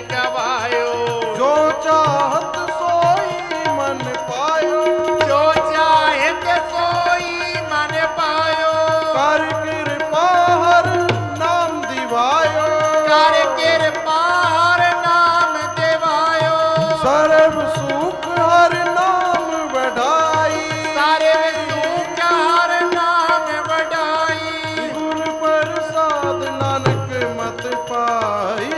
ਗਵਾਇਓ ਜੋ ਚਾਹਤ ਸੋਈ ਮਨ ਪਾਇਓ। ਜੋ ਚਾਹਿਤ ਸੋਈ ਮਨ ਪਾਇਓ। ਕਰ ਕਿਰਪਾ ਹਰ ਨਾਮ ਦਿਵਾਇਓ। ਕਰ ਕਿਰਪਾ ਹਰ ਨਾਮ ਦਿਵਾਇਓ। ਸਰਬ ਸੁਖ ਹਰ ਨਾਮ ਵਡਾਈ। ਸਾਰੇ ਸੁਖ ਹਰ ਨਾਮ ਵਡਾਈ। ਗੁਰ ਪ੍ਰਸਾਦ ਨਾਨਕ ਮਤ ਪਾਈ।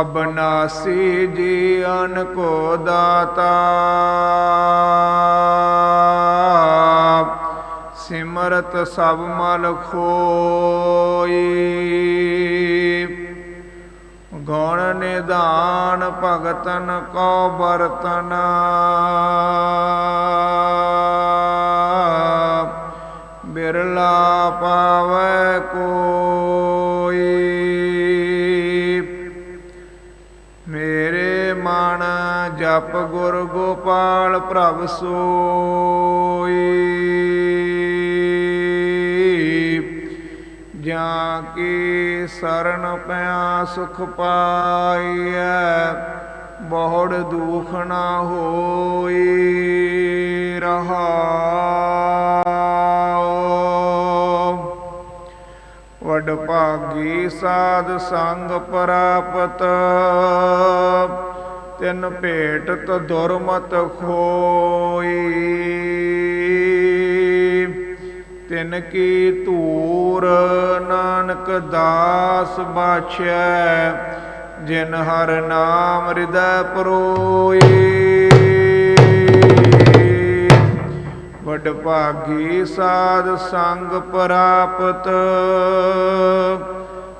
ਅਬਨਾਸੀ ਜੀਵਨ ਕੋ ਦਾਤਾ। ਸਿਮਰਤ ਸਭ ਮਲ ਖੋਈ। ਗੁਣ ਨਿਦਾਨ ਭਗਤਨ ਕੋ ਬਰਤਨ। ਬਿਰਲਾ ਪਾਵੈ ਕੋ ਜਪ ਗੁਰ ਗੋਪਾਲ ਪ੍ਰਭ ਸੋਈ। ਜਾਂ ਕੀ ਸਰਨ ਪਿਆ ਸੁਖ ਪਾਈਐ, ਬਹੁੜ ਦੁਖ ਨਾ ਹੋਈ ਰਹਾਉ। ਵਡ ਭਾਗੀ ਸਾਧ ਸੰਗ ਪ੍ਰਾਪਤ ਤਿਨ ਭੇਟਤ ਦੁਰਮਤ ਖੋਈ। ਤਿਨ ਕੀ ਧੂਰ ਨਾਨਕ ਦਾਸ ਬਾਛੈ, ਜਿਨ ਹਰ ਨਾਮ ਹਿਰਦੈ ਪਰੋਈ। ਵਡ ਭਾਗੀ ਸਾਧ ਸੰਗ ਪ੍ਰਾਪਤ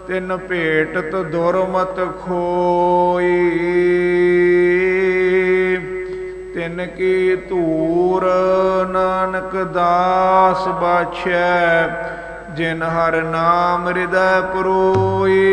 ਤਿਨ ਭੇਟਤ ਦੁਰਮਤ ਖੋਈ। ਤਿਨ ਕੀ ਧੂਰ ਨਾਨਕ ਦਾਸ ਬਾਛੈ ਜਿਨ ਹਰ ਨਾਮ ਹਿਰਦੈ ਪਰੋਈ।